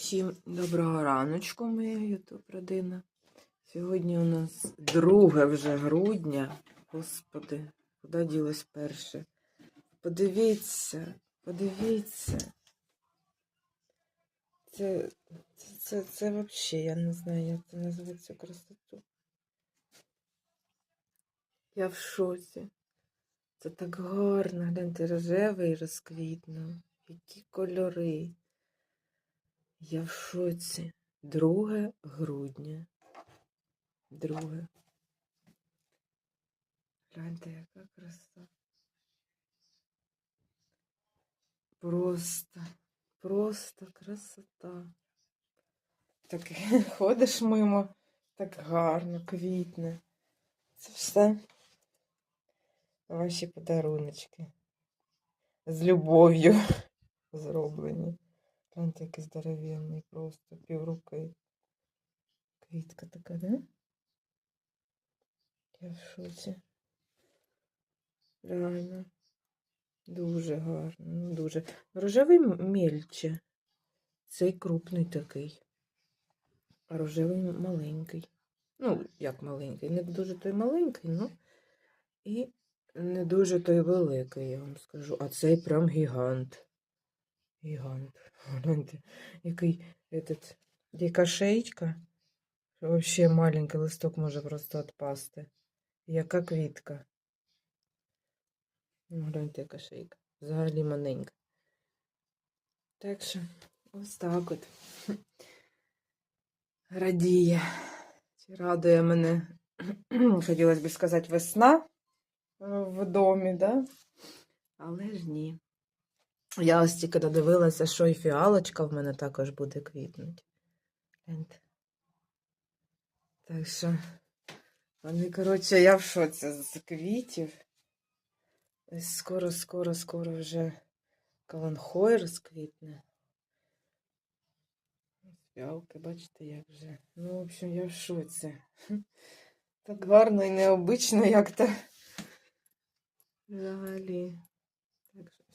Всім доброго раночку, моя ютуб родина. Сьогодні у нас 2 вже грудня. Господи, куди ділось перше? Подивіться, подивіться. Це, це, це, це взагалі, я не знаю, як це назвати красоту. Я в шоці. Це так гарно, гляньте, рожевий розквітнув. Які кольори. Я в шоці. 2 грудня. Друге. Гляньте, яка краса. Просто, просто красота. Так ходиш мимо, так гарно, квітне. Це все ваші подаруночки. З любов'ю зроблені. Гляньте, який здоровенний, просто півруки. Квітка така, да? Я в шоці. Реально. Дуже гарно, ну дуже. Рожевий мельче. Цей крупний такий. А рожевий маленький. Ну, як маленький. Не дуже той маленький, ну і не дуже той великий, я вам скажу. А цей прям гігант. Гігант. Гляньте, який этот, яка шеечка. що Вообще маленький листок може просто відпасти. Яка квітка. Ну, гляньте, яка шейка. Взагалі маленька. Так що, ось так от. Радіє. Чи радує мене, хотілося б сказати, весна е, в домі, да? Але ж ні. Я ось тільки додивилася, що і фіалочка в мене також буде квітнути. Так що, вони, коротше, я в шоці з квітів. Ось скоро, скоро, скоро вже каланхой розквітне. Фіалки, бачите, як вже. Ну, в общем, я в шоці. Так гарно і необично, як то. Взагалі.